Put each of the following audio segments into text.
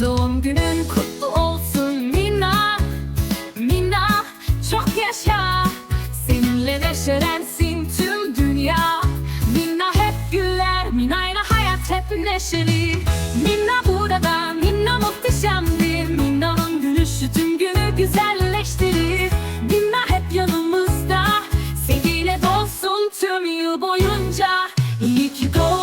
Doğum günün kutlu olsun Mina. Mina çok yaşa. Seninle neşelensin tüm dünya. Mina hep güler Mina'yla hayat hep neşeli. Mina burada Mina muhteşemdir. Mina'nın gülüşü tüm günü güzelleştirir. Mina hep yanımızda. Sevgiyle dolsun tüm yıl boyunca. İyi ki doğdun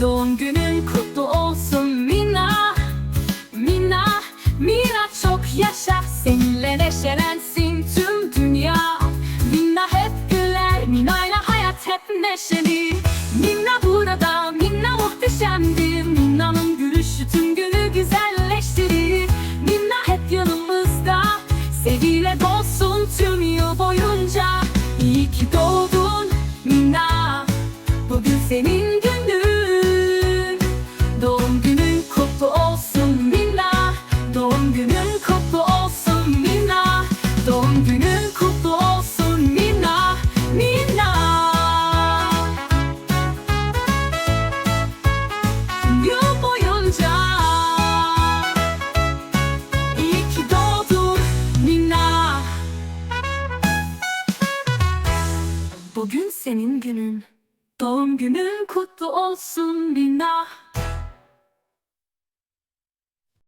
Doğum günün kutlu olsun Mina. Mina, Mina çok yaşa. Seninle neşelensin tüm dünya. Mina hep güler Mina'yla hayat hep neşeli. Mina burada, Mina muhteşemdir Mina'nın gülüşü tüm günü güzelleştirir Mina hep yanımızda. Sevgiyle dolsun tüm yıl boyunca. İyi ki doğdun Mina. Bugün senin kutlu olsun Mina Doğum günün kutlu olsun Mina Mina Yıl boyunca İyi Mina Bugün senin günün. Doğum günün kutlu olsun Mina